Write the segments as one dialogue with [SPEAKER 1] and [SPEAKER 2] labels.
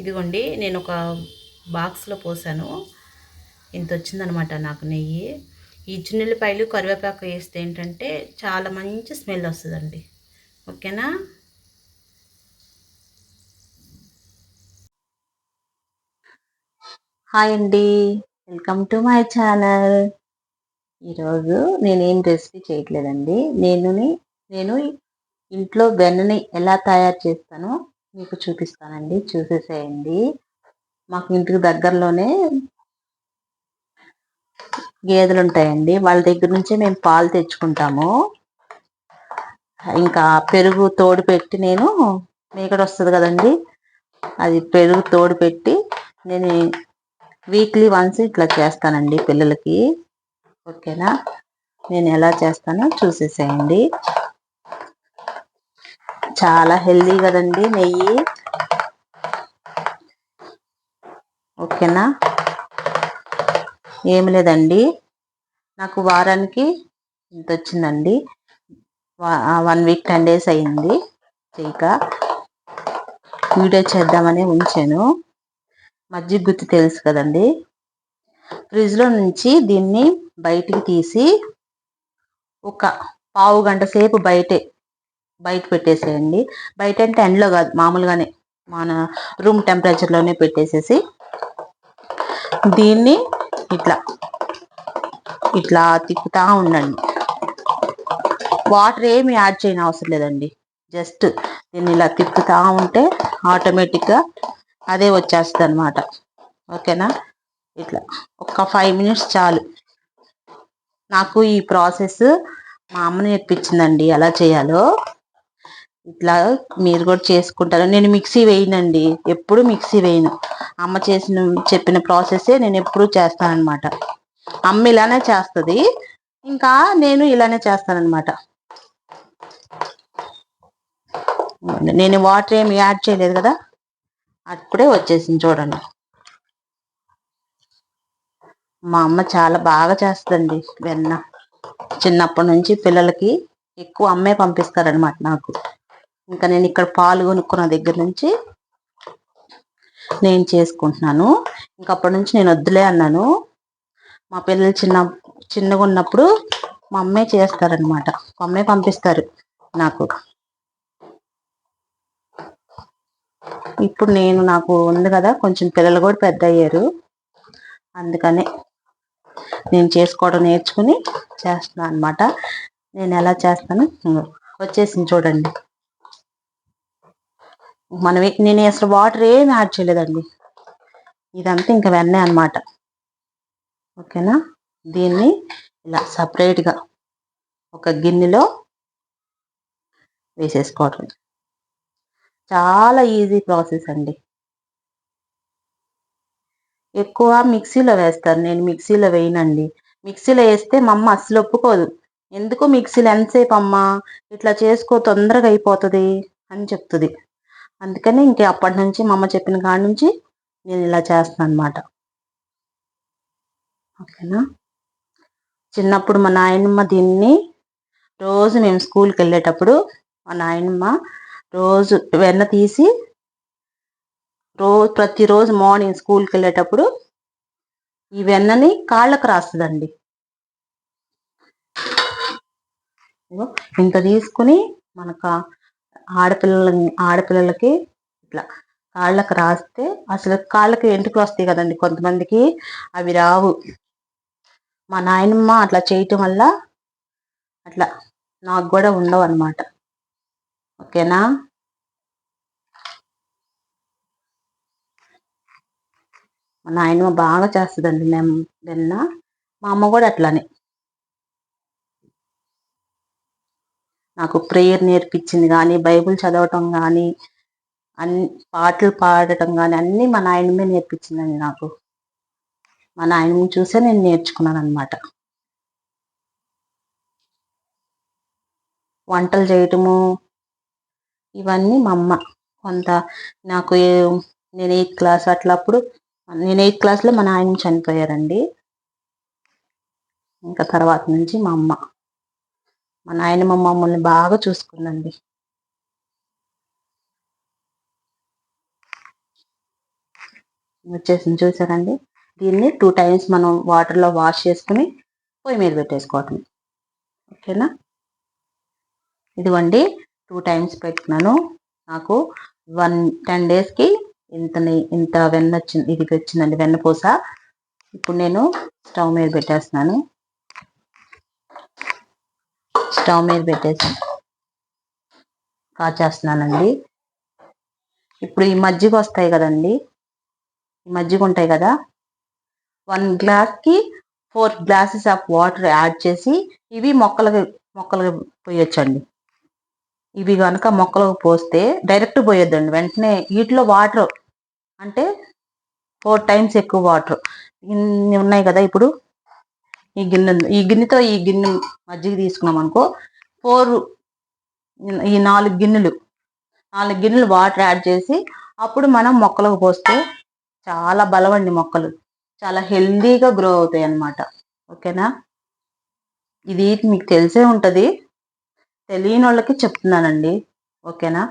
[SPEAKER 1] ఇదిగోండి నేను ఒక బాక్స్లో పోసాను. ఇంత వచ్చిందనమాట నాకు నెయ్యి. ఈ చున్నెల్లిపాయలు కరివేపాకు వేస్తే ఏంటంటే చాలా మంచి స్మెల్ వస్తుందండి. ఓకేనా? హాయ్ అండి. Welcome to my channel. ఈరోజు నేనేం రెసిపీ చేయట్లేదండి. నేను నేను ఇంట్లో వెన్నని ఎలా తయారు చేస్తానో మీకు చూపిస్తానండి. చూసేసేయండి. మాకు ఇంటికి దగ్గరలోనే గేదెలు ఉంటాయండి వాళ్ళ దగ్గర నుంచే మేము పాలు తెచ్చుకుంటాము. ఇంకా పెరుగు తోడు పెట్టి నేను మేకడ వస్తుంది కదండి. అది పెరుగు తోడు పెట్టి నేను వీక్లీ వన్స్ ఇట్లా చేస్తానండి పిల్లలకి. ఓకేనా? నేను ఎలా చేస్తానో చూసేసేయండి. చాలా హెల్దీ కదండి నెయ్యి. ఓకేనా? ఏం లేదండి. నాకు వారానికి ఇంత వచ్చిందండి. వన్ వీక్ టెన్ డేస్ అయింది చేయక. వీడియో చేద్దామని ఉంచాను. మజ్జిగ గుత్తి తెలుసు కదండి. ఫ్రిడ్జ్లో నుంచి దీన్ని బయటికి తీసి ఒక పావు గంట సేపు బయటే బయట పెట్టేసేయండి. బయట అంటే ఎండలో కాదు మామూలుగానే మన రూమ్ టెంపరేచర్లోనే పెట్టేసేసి దీన్ని ఇట్లా ఇట్లా తిప్పుతా ఉండండి. వాటర్ ఏమి యాడ్ చేయని అవసరం లేదండి. జస్ట్ దీన్ని ఇలా తిప్పుతా ఉంటే ఆటోమేటిక్గా అదే వచ్చేస్తుంది అనమాట ఓకేనా? ఇట్లా ఒక ఫైవ్ మినిట్స్ చాలు. నాకు ఈ ప్రాసెస్ మా అమ్మ నేర్పించిందండి ఎలా చేయాలో. ఇట్లా మీరు కూడా చేసుకుంటారు. నేను మిక్సీ వేయనండి. ఎప్పుడు మిక్సీ వేయను. అమ్మ చేసిన చెప్పిన ప్రాసెసే నేను ఎప్పుడు చేస్తానన్నమాట. అమ్మ ఇలానే చేస్తుంది. ఇంకా నేను ఇలానే చేస్తానన్నమాట. నేను వాటర్ ఏమి యాడ్ చేయలేదు కదా? అప్పుడే వచ్చేసింది చూడండి. మా అమ్మ చాలా బాగా చేస్తుందండి వెన్న. చిన్నప్పటి నుంచి పిల్లలకి ఎక్కువ అమ్మే పంపిస్తారనమాట నాకు. ఇంకా నేను ఇక్కడ పాలు కొనుక్కున్న దగ్గర నుంచి నేను చేసుకుంటున్నాను. ఇంకా అప్పటి నుంచి నేను వద్దులే అన్నాను. మా పిల్లలు చిన్న చిన్నగా ఉన్నప్పుడు మా అమ్మే చేస్తారనమాట మా అమ్మే పంపిస్తారు నాకు. ఇప్పుడు నేను నాకు ఉంది కదా కొంచెం పిల్లలు కూడా పెద్ద అయ్యారు. అందుకనే నేను చేసుకోవడం నేర్చుకుని చేస్తున్నాను అనమాట నేను ఎలా చేస్తాను? వచ్చేసింది చూడండి. మనం నేను అసలు వాటర్ ఏమి యాడ్ చేయలేదండి. ఇదంతా ఇంకా వెన్నే అనమాట ఓకేనా? దీన్ని ఇలా సపరేట్గా ఒక గిన్నెలో వేసేసుకోవడం చాలా ఈజీ ప్రాసెస్ అండి. ఎక్కువ మిక్సీలో వేస్తారు. నేను మిక్సీలో వేయనండి. మిక్సీలో వేస్తే మా అమ్మ అస్సలు ఒప్పుకోదు. ఎందుకు మిక్సీలో ఎంతసేపు అమ్మా ఇట్లా చేసుకో తొందరగా అయిపోతుంది అని చెప్తుంది. అందుకని ఇంక అప్పటి నుంచి మా అమ్మ చెప్పిన కాడి నుంచి నేను ఇలా చేస్తాను అనమాట ఓకేనా? చిన్నప్పుడు మా నాయనమ్మ దీన్ని రోజు మేము స్కూల్కి వెళ్ళేటప్పుడు మా నాయనమ్మ రోజు వెన్న తీసి రోజు ప్రతిరోజు మార్నింగ్ స్కూల్కి వెళ్ళేటప్పుడు ఈ వెన్నని కాళ్ళకు రాస్తుందండి. ఇంత తీసుకుని మనకు ఆడపిల్లల ఆడపిల్లలకి ఇట్లా కాళ్ళకు రాస్తే అసలు కాళ్ళకి ఎంటుకలు వస్తాయి కదండి కొంతమందికి. అవి రావు. మా నాయనమ్మ అట్లా చేయటం వల్ల అట్లా నాకు కూడా ఉండవు అనమాట ఓకేనా? మా నాయనమ్మ బాగా చేస్తుందండి మేము వెన్న మా అమ్మ కూడా అట్లానే. నాకు ప్రేయర్ నేర్పించింది కానీ బైబుల్ చదవటం కానీ అన్ని పాటలు పాడటం కానీ అన్నీ మా నాయనమే నేర్పించిందండి నాకు. మా నాయనమ్మ చూసే నేను నేర్చుకున్నాను అనమాట వంటలు చేయటము ఇవన్నీ మా అమ్మ కొంత నాకు నేను ఎయిత్ క్లాస్ అట్లా అప్పుడు నేను ఎయిత్ క్లాస్లో మా నాయన చనిపోయారండి. ఇంకా తర్వాత నుంచి మా అమ్మ. మా నాయనమ్మ మమ్మల్ని బాగా చూసుకుందండి. వచ్చేసింది చూసారండి? దీన్ని టూ టైమ్స్ మనం వాటర్లో వాష్ చేసుకుని పొయ్యి మీద పెట్టేసుకోవటం. ఓకేనా? ఇదిగోండి టూ టైమ్స్ పెట్టినాను నాకు వన్ టెన్ డేస్కి ఇంత ఇంత వెన్న వచ్చింది ఇది వచ్చిందండి వెన్నపూస ఇప్పుడు నేను స్టవ్ మీద పెట్టేస్తున్నాను. స్టవ్ మీద పెట్టేసి కాచేస్తున్నానండి. ఇప్పుడు ఈ మజ్జిగ వస్తాయి కదండి. ఈ మజ్జిగ ఉంటాయి కదా. వన్ గ్లాస్కి four glasses of water add చేసి ఇవి మొక్కలకి మొక్కలకి పోయొచ్చండి. ఇవి కనుక మొక్కలకు పోస్తే డైరెక్ట్ పోయొద్దండి. వెంటనే వీటిలో వాటర్ అంటే ఫోర్ టైమ్స్ ఎక్కువ వాటర్ ఇన్ని ఉన్నాయి కదా ఇప్పుడు. ఈ గిన్నె ఈ గిన్నెతో ఈ గిన్నె మజ్జిగ తీసుకున్నాం అనుకో ఫోర్ ఈ నాలుగు గిన్నెలు నాలుగు గిన్నెలు వాటర్ యాడ్ చేసి అప్పుడు మనం మొక్కలకు పోస్తే చాలా బలవండి మొక్కలు. చాలా హెల్దీగా గ్రో అవుతాయి అన్నమాట. ఓకేనా? ఇది మీకు తెలిసే ఉంటుంది. తెలియని వాళ్ళకి చెప్తున్నానండి. ఓకేనా?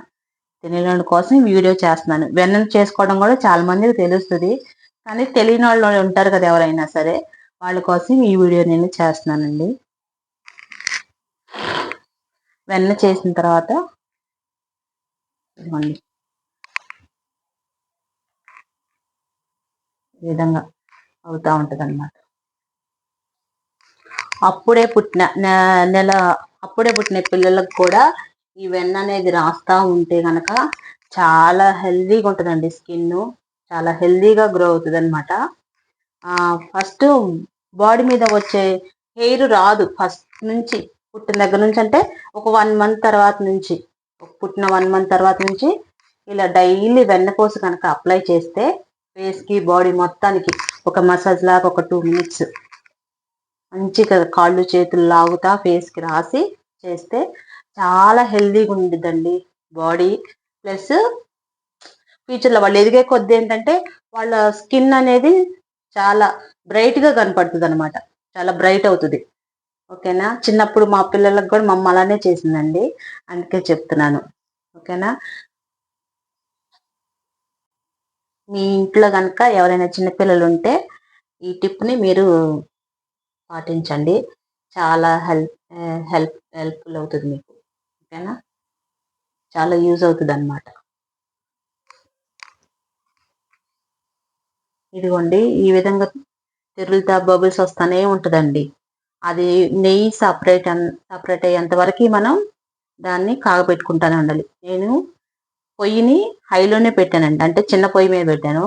[SPEAKER 1] తెలియని వాళ్ళ కోసం వీడియో చేస్తున్నాను. వెన్న చేసుకోవడం కూడా చాలా మందికి తెలుస్తుంది. కానీ తెలియని వాళ్ళు ఉంటారు కదా ఎవరైనా సరే. వాళ్ళ కోసం ఈ వీడియో నేను చేస్తున్నానండి. వెన్న చేసిన తర్వాత ఇదిగోండి. ఈ విధంగా అవుతూ ఉంటుందన్నమాట. అప్పుడే పుట్టిన నెల అప్పుడే పుట్టిన పిల్లలకు కూడా ఈ వెన్న అనేది రాస్తా ఉంటే కనుక చాలా హెల్దీగా ఉంటుందండి స్కిన్ చాలా హెల్దీగా గ్రో అవుతుంది అనమాట ఫస్ట్ బాడీ మీద వచ్చే హెయిర్ రాదు ఫస్ట్ నుంచి. పుట్టిన దగ్గర నుంచి అంటే ఒక వన్ మంత్ తర్వాత నుంచి. పుట్టిన వన్ మంత్ తర్వాత నుంచి ఇలా డైలీ వెన్నపూస కనుక అప్లై చేస్తే ఫేస్కి బాడీ మొత్తానికి ఒక మసాజ్ లాగా ఒక టూ మినిట్స్ మంచిగా కాళ్ళు చేతులు లాగుతా ఫేస్కి రాసి చేస్తే చాలా హెల్దీగా ఉండిద్దండి బాడీ ప్లస్ ఫ్యూచర్లో వాళ్ళు ఎదిగే కొద్ది ఏంటంటే వాళ్ళ స్కిన్ అనేది చాలా బ్రైట్గా కనపడుతుంది అనమాట చాలా బ్రైట్ అవుతుంది. ఓకేనా? చిన్నప్పుడు మా పిల్లలకు కూడా మమ్మ అలానే చేసిందండి. అందుకే చెప్తున్నాను. ఓకేనా? మీ ఇంట్లో కనుక ఎవరైనా చిన్నపిల్లలు ఉంటే ఈ టిప్ని మీరు పాటించండి. చాలా హెల్ప్ హెల్ప్ హెల్ప్ఫుల్ అవుతుంది మీకు. ఓకేనా? చాలా యూజ్ అవుతుంది అనమాట ఇదిగోండి ఈ విధంగా తిరుగుతా బబుల్స్ వస్తూనే ఉంటుందండి. అది నెయ్యి సపరేట్ సపరేట్ అయ్యేంత వరకు మనం దాన్ని కాగబెట్టుకుంటానే ఉండాలి. నేను పొయ్యిని హైలోనే పెట్టానండి. అంటే చిన్న పొయ్యి మీద పెట్టాను.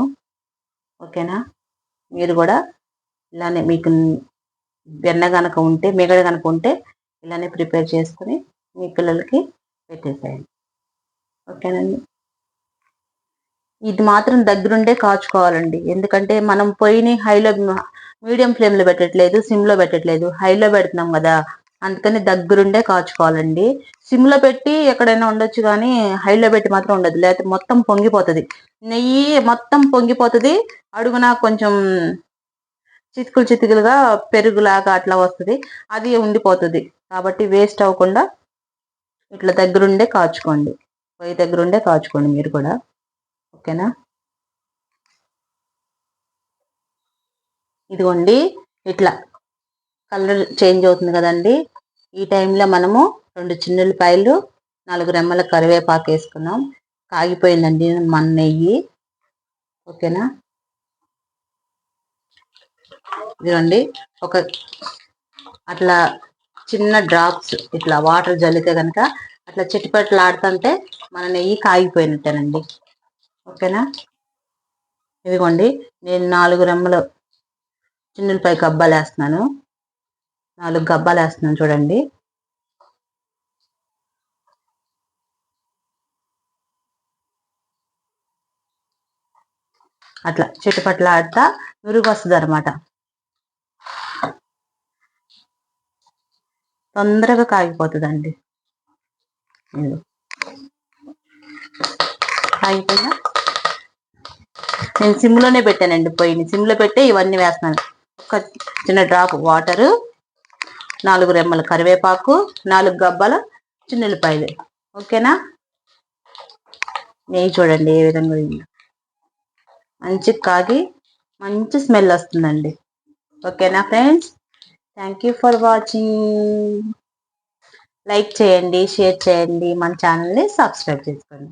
[SPEAKER 1] ఓకేనా? మీరు కూడా ఇలానే మీకు వెన్న కనుక ఉంటే మిగడ కనుక ఉంటే ఇలానే ప్రిపేర్ చేసుకుని మీ పిల్లలకి పెట్టేసేయండి. ఓకేనండి? ఇది మాత్రం దగ్గరుండే కాచుకోవాలండి. ఎందుకంటే మనం పొయ్యిని హైలో మీడియం ఫ్లేమ్లో పెట్టట్లేదు సిమ్లో పెట్టట్లేదు. హైలో పెడుతున్నాం కదా అందుకని దగ్గరుండే కాచుకోవాలండి. సిమ్లో పెట్టి ఎక్కడైనా ఉండొచ్చు కానీ హైలో పెట్టి మాత్రం ఉండదు. లేకపోతే మొత్తం పొంగిపోతుంది. నెయ్యి మొత్తం పొంగిపోతుంది. అడుగున కొంచెం చితుకులు చితుకులుగా పెరుగులాగా అట్లా వస్తుంది. అది ఉండిపోతుంది. కాబట్టి వేస్ట్ అవ్వకుండా ఇట్లా దగ్గరుండే కాచుకోండి. పొయ్యి దగ్గరుండే కాచుకోండి మీరు కూడా. ఓకేనా? ఇదిగోండి ఇట్లా కలర్ చేంజ్ అవుతుంది కదండి. ఈ టైంలో మనము రెండు చిన్నులపాయలు నాలుగు రెమ్మల కరివేపాకు వేసుకున్నాం. కాగిపోయిందండి మన నెయ్యి. ఓకేనా? ఇదిగోండి ఒక అట్లా చిన్న డ్రాప్స్ ఇట్లా వాటర్ జల్లితే కనుక అట్లా చిటిపట్లు ఆడుతుంటే మన నెయ్యి కాగిపోయినట్టేనండి. ఓకేనా? ఇదిగోండి నేను నాలుగు రెమ్మలు చిన్నులపై గబ్బాలు వేస్తున్నాను. నాలుగు గబ్బాలు వేస్తున్నాను చూడండి. అట్లా చుట్టుపట్ల ఆడతా నురుగు వస్తుంది అనమాట తొందరగా కాగిపోతుందండి. కాగిపోయినా నేను సిమ్లోనే పెట్టానండి పొయ్యిని. సిమ్లో పెట్టి ఇవన్నీ వేస్తున్నాను. ఒక చిన్న డ్రాప్ వాటరు నాలుగు రెమ్మల కరివేపాకు నాలుగు గబ్బల చిన్నెల్లిపాయలు ఓకేనా? నెయ్యి చూడండి ఏ విధంగా మంచి కాగి మంచి స్మెల్ వస్తుందండి. ఓకేనా friends? Thank you for watching. Like చేయండి షేర్ చేయండి. మన ఛానల్ని సబ్స్క్రైబ్ చేసుకోండి.